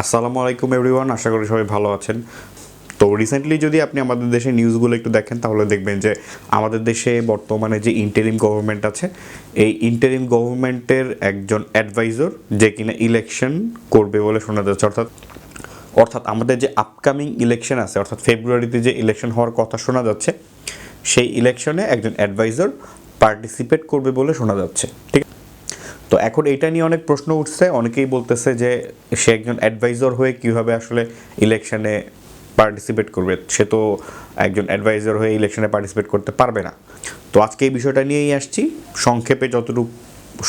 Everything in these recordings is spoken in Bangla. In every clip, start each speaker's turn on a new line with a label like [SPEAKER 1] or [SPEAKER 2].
[SPEAKER 1] আসসালামু আলাইকুম এভরিওয়ান, আশা করি সবাই ভালো আছেন। তো রিসেন্টলি যদি আপনি আমাদের দেশের নিউজগুলো একটু দেখেন, তাহলে দেখবেন যে আমাদের দেশে বর্তমানে যে ইন্টারিম গভর্নমেন্ট আছে, এই ইন্টারিম গভর্নমেন্টের একজন অ্যাডভাইজর যে কিনা ইলেকশন করবে বলে শোনা যাচ্ছে। অর্থাৎ অর্থাৎ আমাদের যে আপকামিং ইলেকশন আছে, অর্থাৎ ফেব্রুয়ারিতে যে ইলেকশন হওয়ার কথা শোনা যাচ্ছে, সেই ইলেকশনে একজন অ্যাডভাইজার পার্টিসিপেট করবে বলে শোনা যাচ্ছে। ঠিক? তো এখন এটা নিয়ে অনেক প্রশ্ন উঠছে। অনেকেই বলতেছে যে সে একজন অ্যাডভাইজার হয়ে কীভাবে আসলে ইলেকশনে পার্টিসিপেট করবে। সে তো একজন অ্যাডভাইজার হয়ে ইলেকশনে পার্টিসিপেট করতে পারবে না। তো আজকে এই বিষয়টা নিয়েই আসছি। সংক্ষেপে যতটুকু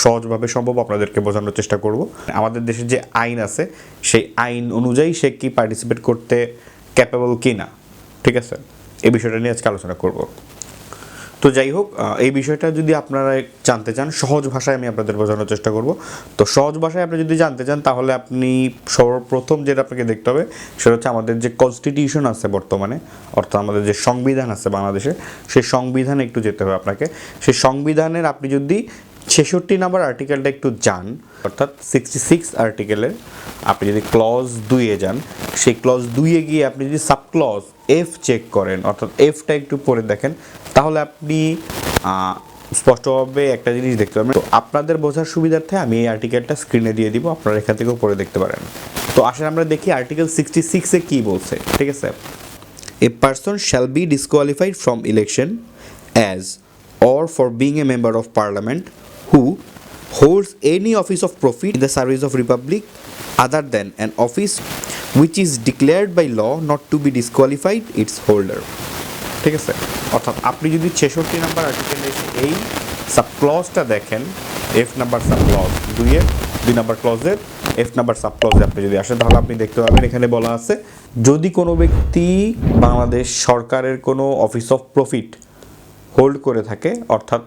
[SPEAKER 1] সহজভাবে সম্ভব আপনাদেরকে বোঝানোর চেষ্টা করব। আমাদের দেশে যে আইন আছে, সেই আইন অনুযায়ী সে কি পার্টিসিপেট করতে ক্যাপেবল কি না ঠিক আছে? এই বিষয়টা নিয়ে আজকে আলোচনা করব। তো যাই হোক এই বিষয়টা যদি আপনারা জানতে চান, সহজ ভাষায় আমি আপনাদের বোঝানোর চেষ্টা করব। তো সহজ ভাষায় আপনি যদি জানতে চান, তাহলে আপনি সর্বপ্রথম যেটা আপনাকে দেখতে হবে, সেটা হচ্ছে আমাদের যে কনস্টিটিউশন আছে বর্তমানে, অর্থাৎ আমাদের যে সংবিধান আছে বাংলাদেশে, সেই সংবিধানে একটু যেতে হবে আপনাকে। সেই সংবিধানের আপনি যদি ছেষট্টি নাম্বার আর্টিকেলটা একটু যান। অর্থাৎ সিক্সটি সিক্স আর্টিকেলের আপনি যদি ক্লজ দুইয়ে যান, সেই ক্লজ দুইয়ে গিয়ে আপনি যদি সাব ক্লজ এফ চেক করেন, অর্থাৎ এফটা একটু পড়ে দেখেন, তাহলে আপনি স্পষ্টভাবে একটা জিনিস দেখতে পাবেন তো আপনাদের বোঝার সুবিধার্থে আমি এই আর্টিকেলটা স্ক্রিনে দিয়ে দিব, আপনারা এখান থেকেও পড়ে দেখতে পারেন। তো আসলে আমরা দেখি আর্টিকেল সিক্সটি সিক্সে কী বলছে, ঠিক আছে? A person shall be disqualified from election as or for being a member of parliament who holds any office of profit in the service of republic other than an office which is declared by law not to be disqualified, its holder. ঠিক আছে? অর্থাৎ আপনি যদি ছেষট্টি নাম্বার আর্টিকেলে এই সাবক্লজটা দেখেন এফ নাম্বার সাবক্লজ দুইয়ের দুই নাম্বার ক্লজের এফ নাম্বার সাবক্লজে আপনি যদি আসেন, তাহলে আপনি দেখতে পাবেন, এখানে বলা আছে, যদি কোনো ব্যক্তি বাংলাদেশ সরকারের কোনো অফিস অফ প্রফিট হোল্ড করে থাকে, অর্থাৎ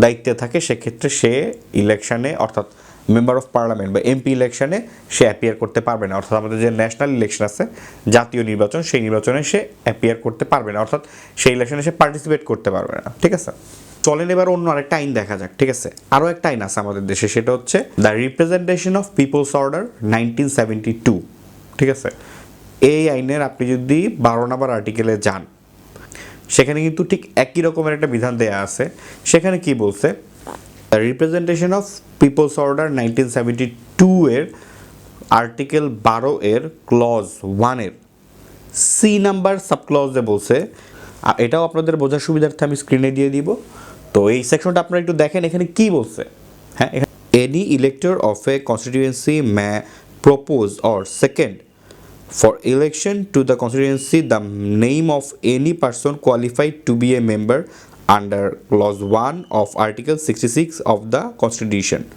[SPEAKER 1] দায়িত্বে থাকে, সেক্ষেত্রে সে ইলেকশনে অর্থাৎ মেম্বার অফ পার্লামেন্ট বা এমপি ইলেকশনে সে অ্যাপিয়ার করতে পারবে না। অর্থাৎ আমাদের যে ন্যাশনাল ইলেকশন আছে, জাতীয় নির্বাচন, সেই নির্বাচনে সে অ্যাপিয়ার করতে পারবে না। অর্থাৎ সেই ইলেকশনে সে পার্টিসিপেট করতে পারবে না। ঠিক আছে? চলেন এবার অন্য আরেকটা আইন দেখা যাক। ঠিক আছে? আরও একটা আইন আছে আমাদের দেশে, সেটা হচ্ছে the representation of people's order nineteen seventy two ঠিক আছে? এই আইনের আপনি যদি বারো নম্বর আর্টিকেলে যান সেখানে কিন্তু ঠিক একই রকমের একটা বিধান দেয়া আছে। সেখানে কি বলছে? Representation of people's order nineteen seventy two এর আর্টিকেল বারো এর ক্লজ ওয়ানের সি নাম্বার সাবক্লজে বলছে এটাও আপনাদের বোঝার সুবিধার্থে আমি স্ক্রিনে দিয়ে দিব। তো এই সেকশনটা আপনারা একটু দেখেন, এখানে কি বলছে? হ্যাঁ any elector of a constituency may propose or second For election to the constituency, the name of any person qualified to be a member under clause 1 of Article 66 of the Constitution.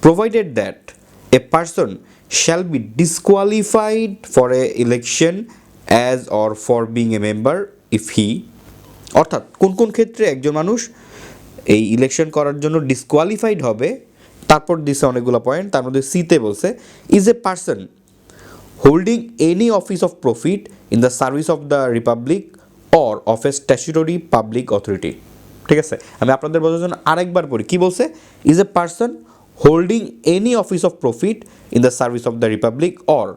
[SPEAKER 1] Provided that a person shall be disqualified for a election as or for being a member if he অর্থাৎ কোন কোন ক্ষেত্রে একজন মানুষ এই ইলেকশন করার জন্য ডিসকোয়ালিফাইড হবে তারপর দিছে অনেকগুলো পয়েন্ট তার মধ্যে সিতে বলছে is a person holding any office of profit in the service of the republic or of a statutory public authority ঠিক আছে? আমি আপনাদের বোঝার জন্য আরেকবার পড়ি। কি বলছে? Is a person holding any office of profit in the service of the republic or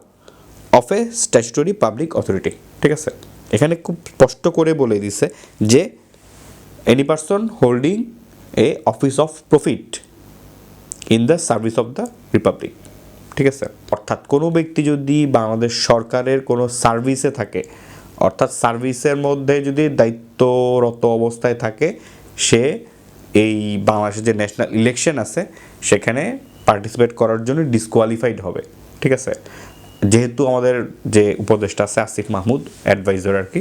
[SPEAKER 1] of a statutory public authority ঠিক আছে? এখানে খুব স্পষ্ট করে বলে দিছে যে any person holding a office of profit in the service of the republic ঠিক আছে? অর্থাৎ কোনো ব্যক্তি যদি বাংলাদেশ সরকারের কোনো সার্ভিসে থাকে, অর্থাৎ সার্ভিসের মধ্যে যদি দায়িত্বরত অবস্থায় থাকে, সে এই বাংলাদেশের যে ন্যাশনাল ইলেকশন আছে, সেখানে পার্টিসিপেট করার জন্য ডিসকোয়ালিফাইড হবে। ঠিক আছে? যেহেতু আমাদের যে উপদেষ্টা আছে আসিফ মাহমুদ অ্যাডভাইজার আর কি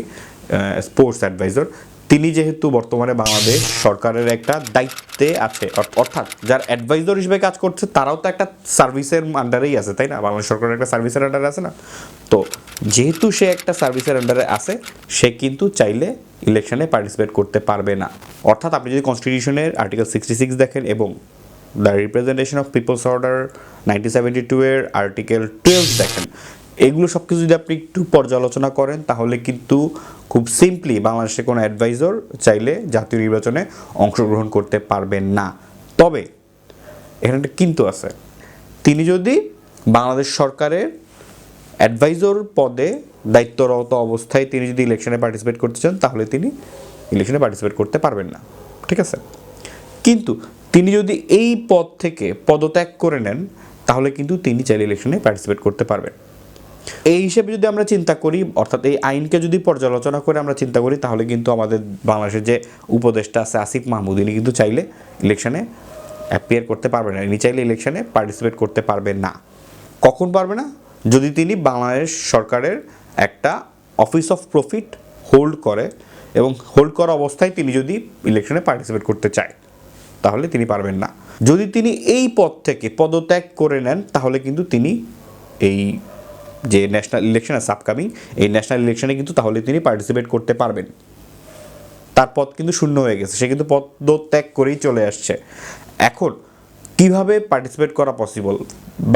[SPEAKER 1] স্পোর্টস অ্যাডভাইজার তিনি যেহেতু বর্তমানে বাংলাদেশ সরকারের একটা দায়িত্বে আছে অর্থাৎ যার অ্যাডভাইজার হিসেবে কাজ করছে, তারাও তো একটা সার্ভিসের আন্ডারেই আছে, তাই না? বাংলাদেশ সরকারের একটা সার্ভিসের আন্ডারে আছে না? তো যেহেতু সে একটা সার্ভিসের আন্ডারে আছে, সে কিন্তু চাইলে ইলেকশনে পার্টিসিপেট করতে পারবে না। অর্থাৎ আপনি যদি কনস্টিটিউশনের আর্টিকেল সিক্সটি সিক্স দেখেন এবং the representation of people's order nineteen seventy two এর আর্টিকেল টুয়েলভ দেখেন এগুলো সব কিছু যদি আপনি একটু পর্যালোচনা করেন, তাহলে কিন্তু খুব সিম্পলি বাংলাদেশে কোনো অ্যাডভাইজর চাইলে জাতীয় নির্বাচনে অংশগ্রহণ করতে পারবেন না। তবে এখানে একটা কিন্তু আছে। তিনি যদি বাংলাদেশ সরকারের অ্যাডভাইজর পদে দায়িত্বরত অবস্থায় তিনি যদি ইলেকশনে পার্টিসিপেট করতে চান, তাহলে তিনি ইলেকশনে পার্টিসিপেট করতে পারবেন না। ঠিক আছে? কিন্তু তিনি যদি এই পদ থেকে পদত্যাগ করে নেন, তাহলে কিন্তু তিনি চাইলে ইলেকশনে পার্টিসিপেট করতে পারবেন। এই হিসেবে যদি আমরা চিন্তা করি, অর্থাৎ এই আইনকে যদি পর্যালোচনা করে আমরা চিন্তা করি, তাহলে কিন্তু আমাদের বাংলাদেশের যে উপদেষ্টা আছে আসিফ মাহমুদ, ইনি কিন্তু চাইলে ইলেকশনে অ্যাপিয়ার করতে পারবে না। ইনি চাইলে ইলেকশনে পার্টিসিপেট করতে পারবেন না। কখন পারবে না? যদি তিনি বাংলাদেশ সরকারের একটা অফিস অফ প্রফিট হোল্ড করে এবং হোল্ড করা অবস্থায় তিনি যদি ইলেকশনে পার্টিসিপেট করতে চায়, তাহলে তিনি পারবেন না। যদি তিনি এই পদ থেকে পদত্যাগ করে নেন, তাহলে কিন্তু তিনি এই যে ন্যাশনাল ইলেকশন আছে আপকামিং এই ন্যাশনাল ইলেকশনে কিন্তু তাহলে তিনি পার্টিসিপেট করতে পারবেন। তার পদ কিন্তু শূন্য হয়ে গেছে, সে কিন্তু পদত্যাগ করেই চলে আসছে। এখন, কীভাবে পার্টিসিপেট করা পসিবল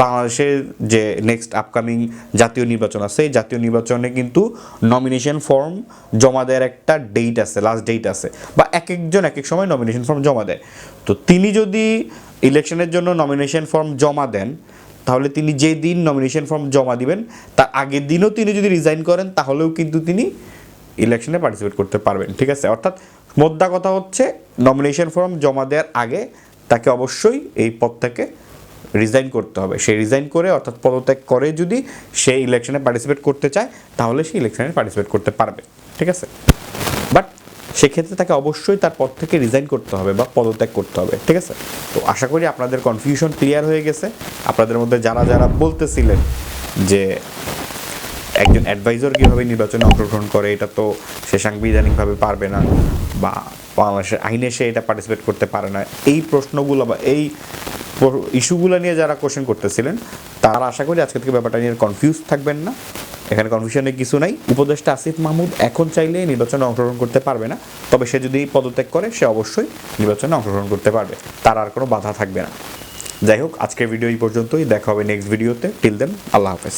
[SPEAKER 1] বাংলাদেশের যে নেক্সট আপকামিং জাতীয় নির্বাচন আছে, এই জাতীয় নির্বাচনে কিন্তু নমিনেশন ফর্ম জমা দেওয়ার একটা ডেট আছে লাস্ট ডেট আছে। বা এক একজন এক এক সময় নমিনেশন ফর্ম জমা দেয়। তো তিনি যদি ইলেকশনের জন্য নমিনেশন ফর্ম জমা দেন তাহলে তিনি যে দিন নমিনেশন ফর্ম জমা দিবেন, তার আগের দিনও তিনি যদি রিজাইন করেন, তাহলেও কিন্তু তিনি ইলেকশনে পার্টিসিপেট করতে পারবেন, ঠিক আছে? অর্থাৎ মোদ্দা কথা হচ্ছে নমিনেশন ফর্ম জমা দেওয়ার আগে তাকে অবশ্যই এই পদ থেকে রিজাইন করতে হবে। সে রিজাইন করে, অর্থাৎ পদত্যাগ করে যদি সে ইলেকশনে পার্টিসিপেট করতে চায়, তাহলে সে ইলেকশনে পার্টিসিপেট করতে পারবে, ঠিক আছে? সেক্ষেত্রে তাকে অবশ্যই তার পদ থেকে রিজাইন করতে হবে বা পদত্যাগ করতে হবে, ঠিক আছে? তো আশা করি আপনাদের কনফিউশন ক্লিয়ার হয়ে গেছে। আপনাদের মধ্যে যারা যারা বলতেছিলেন যে একজন অ্যাডভাইজার কীভাবে নির্বাচনে অংশগ্রহণ করে, এটা তো সে সাংবিধানিকভাবে পারবে না বা বাংলাদেশের আইনে সে এটা পার্টিসিপেট করতে পারে না, এই প্রশ্নগুলো বা এই ইস্যুগুলো নিয়ে যারা কোশ্চেন করতেছিলেন, তারা আশা করি আজকে থেকে ব্যাপারটা নিয়ে কনফিউজ থাকবেন না। এখানে কনফিউশনের কিছু নাই। উপদেষ্টা আসিফ মাহমুদ এখন চাইলে নির্বাচনে অংশগ্রহণ করতে পারবে না, তবে সে যদি পদত্যাগ করে, সে অবশ্যই নির্বাচনে অংশগ্রহণ করতে পারবে। তার আর কোনো বাধা থাকবে না। যাই হোক, আজকের ভিডিও এই পর্যন্তই। দেখা হবে নেক্সট ভিডিওতে টিল দেন আল্লাহ হাফেজ।